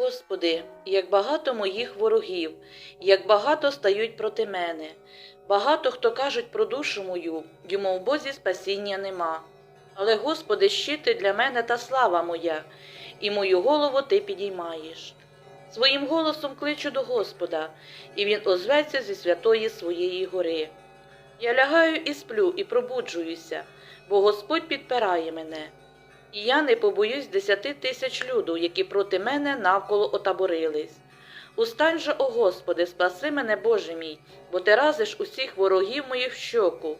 Господи, як багато моїх ворогів, як багато стають проти мене, багато хто кажуть про душу мою, йому в Бозі спасіння нема. Але, Господи, щити для мене та слава моя, і мою голову Ти підіймаєш. Своїм голосом кличу до Господа, і Він озветься зі святої своєї гори. Я лягаю і сплю, і пробуджуюся, бо Господь підпирає мене. І я не побоюсь десяти тисяч люду, які проти мене навколо отаборились. Устань же, о Господи, спаси мене, Боже мій, бо ти разиш усіх ворогів моїх в щоку,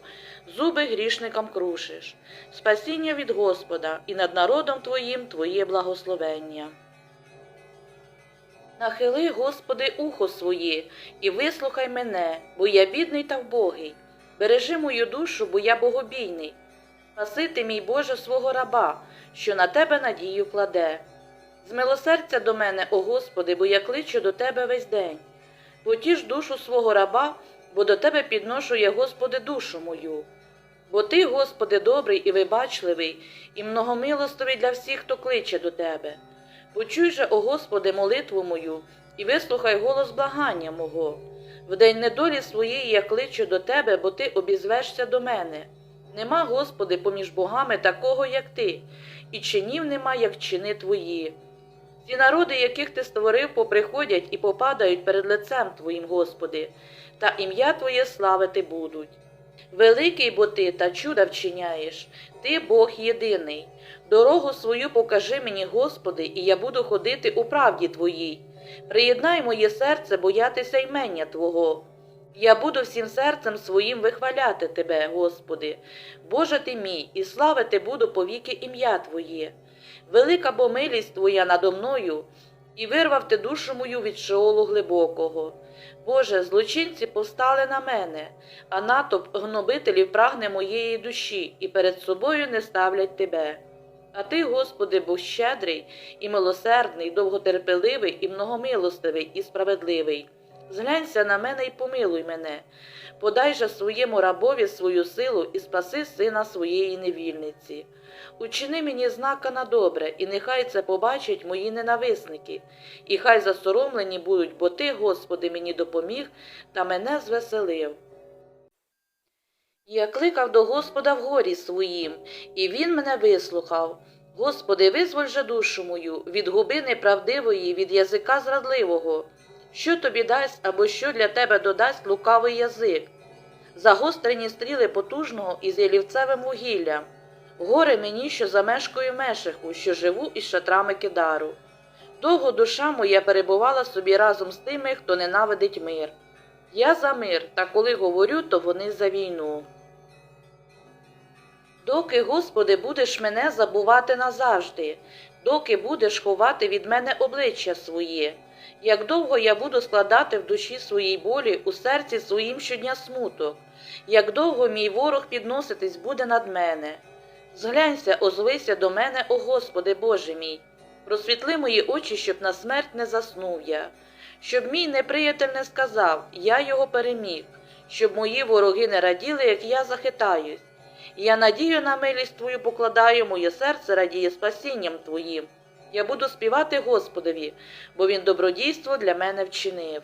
зуби грішникам крушиш. Спасіння від Господа, і над народом Твоїм Твоє благословення. Нахили, Господи, ухо своє, і вислухай мене, бо я бідний та вбогий. Бережи мою душу, бо я богобійний. Спасити, мій Боже, свого раба, що на тебе надію кладе. Змилосердя до мене, о Господи, бо я кличу до Тебе весь день. Потіш душу свого раба, бо до Тебе підношу я, Господи, душу мою. Бо Ти, Господи, добрий і вибачливий, і многомилостивий для всіх, хто кличе до Тебе. Почуй же, о Господи, молитву мою, і вислухай голос благання мого. В день недолі своєї я кличу до Тебе, бо Ти обізвешся до мене. Нема, Господи, поміж богами такого, як Ти, і чинів нема, як чини Твої. Ці народи, яких ти створив, поприходять і попадають перед лицем Твоїм, Господи, та ім'я Твоє славити будуть. Великий бо ти та чуда вчиняєш, ти Бог єдиний. Дорогу свою покажи мені, Господи, і я буду ходити у правді Твоїй. Приєднай моє серце боятися ймення Твого. Я буду всім серцем своїм вихваляти Тебе, Господи. Боже ти мій, і славити буду повіки ім'я Твоє. Велика бо милість Твоя надо мною, і вирвав ти душу мою від шеолу глибокого. Боже, злочинці повстали на мене, а натовп гнобителів прагне моєї душі, і перед собою не ставлять Тебе. А ти, Господи, Бог щедрий і милосердний, довготерпеливий і многомилостивий і справедливий. Зглянься на мене і помилуй мене, подай же своєму рабові свою силу і спаси сина своєї невільниці. Учини мені знака на добре, і нехай це побачать мої ненависники, і хай засоромлені будуть, бо ти, Господи, мені допоміг та мене звеселив. Я кликав до Господа в горі своїм, і він мене вислухав. Господи, визволь же душу мою від губи неправдивої, від язика зрадливого. Що тобі дасть або що для тебе додасть лукавий язик? Загострені стріли потужного із ялівцевим вугіллям. Горе мені, що замешкою мешеху, що живу із шатрами кидару. Довго душа моя перебувала собі разом з тими, хто ненавидить мир. Я за мир, та коли говорю, то вони за війну. Доки, Господи, будеш мене забувати назавжди, доки будеш ховати від мене обличчя своє, як довго я буду складати в душі своїй болі, у серці своїм щодня смуток, як довго мій ворог підноситись буде над мене. Зглянься, озвися до мене, о Господи Боже мій, просвітли мої очі, щоб на смерть не заснув я, щоб мій неприятель не сказав, я його переміг, щоб мої вороги не раділи, як я захитаюсь. Я надію на милість Твою покладаю, моє серце радіє спасінням Твоїм. Я буду співати Господові, бо Він добродійство для мене вчинив.